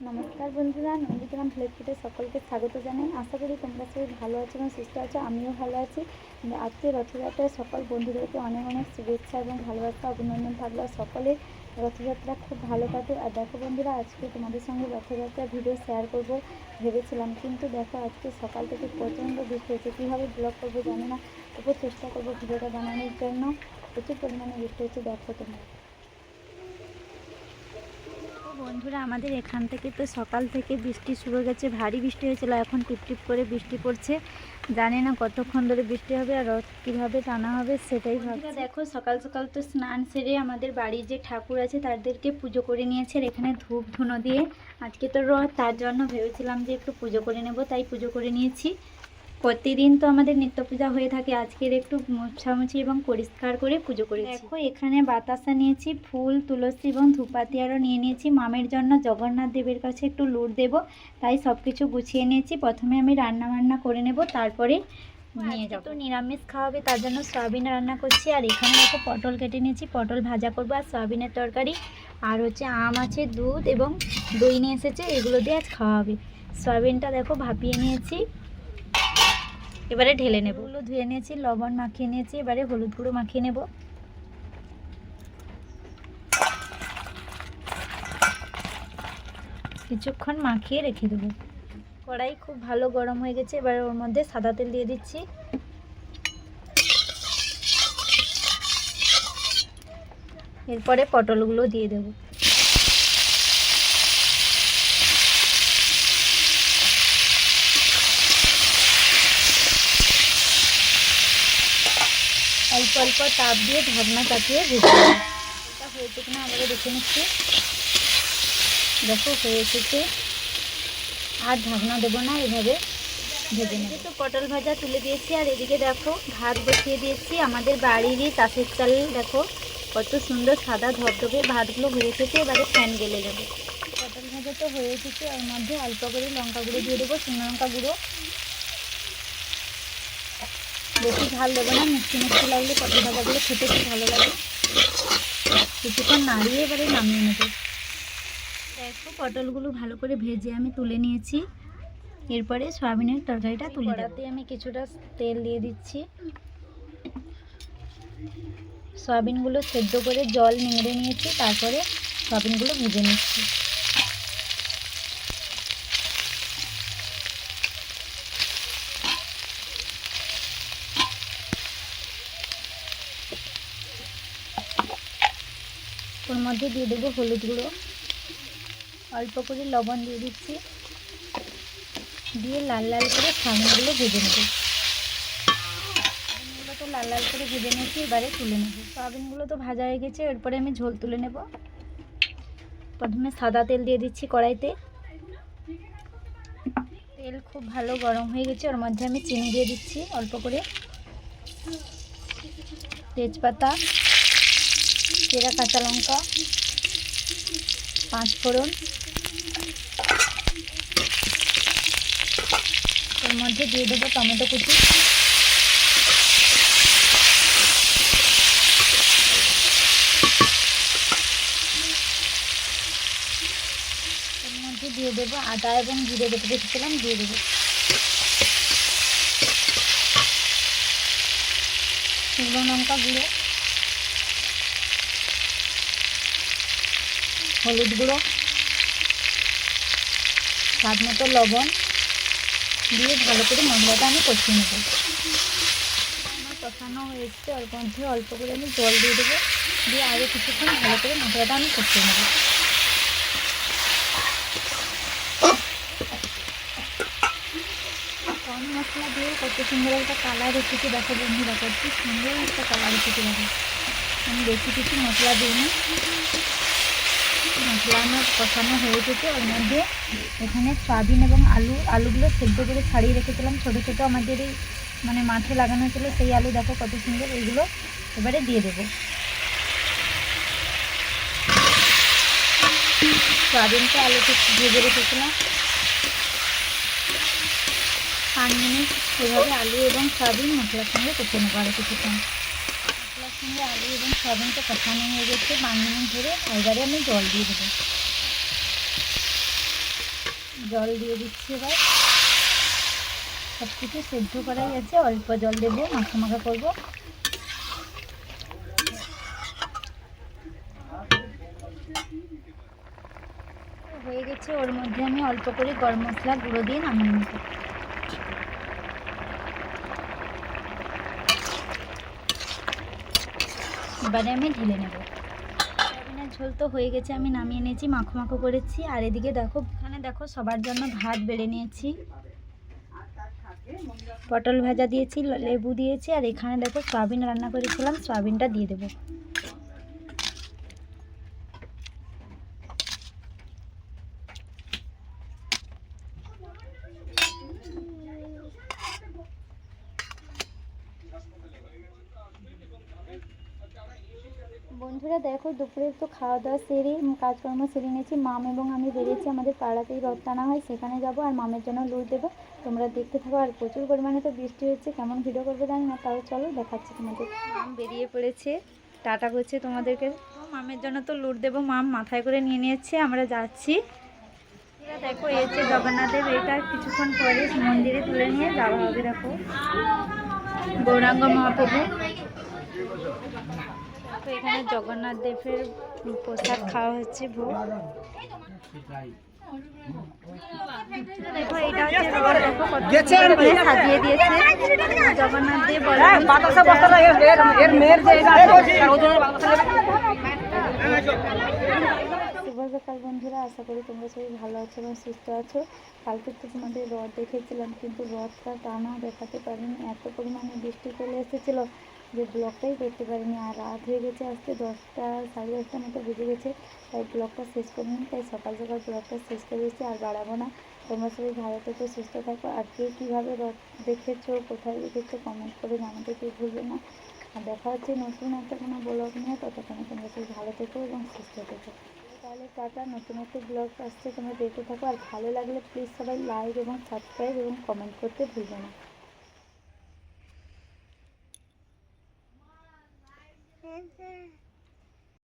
নমস্কার বন্ধুরা নন্দীগ্রাম ফ্লিপকার্টে সকলকে স্বাগত জানাই। আশা করি তোমরা সবাই ভালো আছো এবং সুস্থ আছো, আমিও ভালো আছি। আজকে রথযাত্রায় সকল বন্ধুদেরকে অনেক অনেক শুভেচ্ছা এবং ভালোবাসা, অভিনন্দন থাকল। আর সকলের রথযাত্রা খুব ভালো কাটে আর দেখো বন্ধুরা, আজকে তোমাদের সঙ্গে রথযাত্রার ভিডিও শেয়ার করব ভেবেছিলাম। কিন্তু দেখো, আজকে সকাল থেকে প্রচণ্ড বৃষ্টি হচ্ছে। কীভাবে ব্লগ করব জানি না। তবু চেষ্টা করব ভিডিওটা বানানোর জন্য। প্রচুর পরিমাণে বৃষ্টি হচ্ছে, দেখো তোমরা। বন্ধুরা আমাদের এখান থেকে তো সকাল থেকে বৃষ্টি শুরু হয়ে গেছে ভারী বৃষ্টি হয়েছিল এখন টিপ টিপ করে বৃষ্টি পড়ছে। জানি না কতক্ষণ ধরে বৃষ্টি হবে আর রথ কীভাবে টানা হবে সেটাই ভাবছি। দেখো সকাল সকাল তো স্নান সেরে আমাদের বাড়ির যে ঠাকুর আছে তাদেরকে পুজো করে নিয়েছে আর এখানে ধূপ ধুনো দিয়ে। আজকে তো রথ তার জন্য ভেবেছিলাম যে একটু পুজো করে নেব তাই পুজো করে নিয়েছি। প্রতিদিন তো আমাদের নিত্য পূজা হয়ে থাকে। আজকের একটু মোছামুছি এবং পরিষ্কার করে পুজো করে দেখো এখানে বাতাসা নিয়েছি ফুল তুলসী এবং ধূপাতি আরও নিয়ে নিয়েছি। মামের জন্য জগন্নাথ দেবের কাছে একটু লুট দেব তাই সব কিছু গুছিয়ে নিয়েছি। প্রথমে আমি রান্না বান্না করে নেব তারপরে নিয়ে যাব। তো নিরামিষ খাওয়াবে তার জন্য সয়াবিন রান্না করছি। আর এখানে দেখো পটল কেটে নিয়েছি পটল ভাজা করব আর সয়াবিনের তরকারি। আর হচ্ছে আম আছে দুধ এবং দই নিয়ে এসেছে এগুলো দিয়ে আজ খাওয়া হবে সয়াবিনটা দেখো ভাপিয়ে নিয়েছি। এবারে ঢেলে নেব। ওগুলো ধুয়ে নিয়েছি, লবণ মাখিয়ে নিয়েছি, এবারে হলুদ গুঁড়ো মাখিয়ে নেব। কিছুক্ষণ মাখিয়ে রেখে দেবো। কড়াই খুব ভালো গরম হয়ে গেছে, এবারে ওর মধ্যে সাদা তেল দিয়ে দিচ্ছি। এরপরে পটলগুলো দিয়ে দেবো। অল্প অল্প তাপ দিয়ে ঢাকনা চাপিয়ে ভেজে নেব এটা হয়েছে কিনা আবারও দেখে নিচ্ছি। দেখো হয়ে এসেছে। আর ঢাকনা দেবো না এভাবে ভেজে নেব। তো পটল ভাজা তুলে দিয়েছি আর এদিকে দেখো ভাত বসিয়ে দিয়েছি। আমাদের বাড়িরই চাষের চাল দেখো কত সুন্দর সাদা ধবধবে ভাতগুলো হয়ে এসেছে। এবারে ফ্যান গেলে যাবে। পটল ভাজা তো হয়ে এসেছে ওর মধ্যে অল্প করে লঙ্কা গুঁড়ো দিয়ে দেবো শুকনো লঙ্কা গুঁড়ো। বেশি ঝাল দেবো না মিষ্টি মিষ্টি লাগলে পটল ভাজাগুলো খেতে খুব ভালো লাগে। কিছুক্ষণ নাড়িয়ে এবারে নামিয়ে নেব। দেখো পটলগুলো ভালো করে ভেজে আমি তুলে নিয়েছি। এরপরে সয়াবিনের তরকারিটা তুলে কড়াতে আমি কিছুটা তেল দিয়ে দিচ্ছি। সয়াবিনগুলো সেদ্ধ করে জল নিংড়ে নিয়েছি তারপরে সয়াবিনগুলো ভেজে নিচ্ছি। ওর মধ্যে দিয়ে দেবো হলুদ গুঁড়ো। অল্প করে লবণ দিয়ে দিচ্ছি। দিয়ে লাল লাল করে সামনেগুলো ভেজে নেব। সয়াবিনগুলো তো লাল লাল করে ভেজে নিয়েছি, এবারে তুলে নেব। সয়াবিনগুলো তো ভাজা হয়ে গেছে, এরপরে আমি ঝোল তুলে নেব। প্রথমে সাদা তেল দিয়ে দিচ্ছি কড়াইতে। তেল খুব ভালো গরম হয়ে গেছে, ওর মধ্যে আমি চিনি দিয়ে দিচ্ছি অল্প করে। তেজপাতা জিরা, কাঁচা লঙ্কা, পাঁচ ফোড়ন। এর মধ্যে দিয়ে দেবো টমেটো কুচি। এর মধ্যে দিয়ে দেবো আদা এবং জিরে বেটে রেখেছিলাম দিয়ে দেবো। শুকনো লঙ্কা গুঁড়ো। হলুদ গুঁড়ো, স্বাদ মতো লবণ দিয়ে ভালো করে মশলাটা আমি কষিয়ে নেব। আমার কষানো হয়ে এসছে অল্প মধ্যে অল্প করে আমি জল দিয়ে দেবো। দিয়ে আরও কিছুক্ষণ ভালো করে মশলাটা আমি কষিয়ে নেব। কম মশলা দিয়ে কত সুন্দর একটা কালার এসেছে দেখো বন্ধুরা, কত সুন্দর একটা কালার এসেছে দেখো। আমি বেশি কিছু মশলা দিইনি। মশলা কষানো হয়ে গেছে ওর মধ্যে এখানে সয়াবিন এবং আলু, আলুগুলো সেদ্ধ করে ছাড়িয়ে রেখেছিলাম। ছোটো ছোটো আমাদের এই মানে মাঠে লাগানো ছিল, সেই আলু দেখো কত সুন্দর, এইগুলো এবারে দিয়ে দেবো। সয়াবিনটা আলুকে ভেজে রেখেছিলাম। পাঁচ মিনিট এভাবে আলু এবং সয়াবিন মশলার সঙ্গে কষে নেব আরও কিছুক্ষণ। মশলার সঙ্গে আলু এবং সয়াবিনটা কষানো হয়ে গেছে। পাঁচ ধরে এবারে আমি জল দিয়ে দেবো। জল দিয়ে দিচ্ছি এবার। সব কিছু সেদ্ধ করাই গেছে। অল্প জল দেবো মাখা মাখা করব। হয়ে গেছে। ওর মধ্যে আমি অল্প করে গরম মশলা গুঁড়ো দিয়ে নামিয়ে নেব এবারে আমি ঢেলে নেব। সয়াবিনের ঝোল তো হয়ে গেছে, আমি নামিয়ে নিয়েছি, মাখো মাখো করেছি। আর এদিকে দেখো, এখানে দেখো সবার জন্য ভাত বেড়ে নিয়েছি। পটল ভাজা দিয়েছি, লেবু দিয়েছি, আর এখানে দেখো সয়াবিন রান্না করেছিলাম, সয়াবিনটা দিয়ে দেবো। বন্ধুরা, দেখো দুপুরে তো খাওয়া দাওয়া সেরে কাজকর্ম সেরে নিয়েছি। মাম এবং আমি বেরিয়েছি আমাদের পাড়াতেই রথ টানা হয়, সেখানে যাব আর মামের জন্য লুট দেবো। তোমরা দেখতে থাকো আর প্রচুর পরিমাণে তো বৃষ্টি হচ্ছে, কেমন ভিডিও করবে জানি না, তাও চলো দেখাচ্ছি তোমাদের। মাম বেরিয়ে পড়েছে, টাটা করছে তোমাদেরকে। মামের জন্য তো লুট দেবো, মাম মাথায় করে নিয়ে নিয়েছে, আমরা যাচ্ছি। দেখো, এই হচ্ছে জগন্নাথের এটা কিছুক্ষণ পরে মন্দিরে তুলে নিয়ে যাওয়া হবে, দেখো। গৌরাঙ্গ মহাপ্রভু। তো এখানে জগন্নাথ দেবের প্রসাদ খাওয়া হচ্ছে ভোগ। দেখো এটা হচ্ছে সাজিয়ে দিয়েছে। জগন্নাথ দেব শুভ সকাল বন্ধুরা আশা করি তোমরা সবাই ভালো আছো এবং সুস্থ আছো। কালকে তো তোমাদের রথ দেখেছিলাম কিন্তু রথটা টানা দেখাতে পারিনি। এত পরিমাণে বৃষ্টি চলে এসেছিল যে ব্লগটাই করতে পারিনি। আর রাত হয়ে গেছে আজকে দশটা, সাড়ে দশটার মতো বেজে গেছে। তাই ব্লগটা শেষ করিনি, তাই সকাল সকাল ব্লগটা শেষ করে দিয়েছি আর বাড়াবো না। তোমরা সবাই ভালো থেকো, সুস্থ থাকো। আর কে কীভাবে দেখেছ, কোথায় দেখেছ কমেন্ট করে জানাতে কেউ ভুলবে না। আর দেখা হচ্ছে নতুন একটা কোনো ব্লগ নিয়ে। ততক্ষণে তোমরা সবাই ভালো থেকো এবং সুস্থ থেকো। তাহলে টাটা, নতুন একটা ব্লগ আসছে, তোমরা দেখতে থাকো। আর ভালো লাগলে প্লিজ সবাই লাইক এবং সাবস্ক্রাইব এবং কমেন্ট করতে ভুলবে না।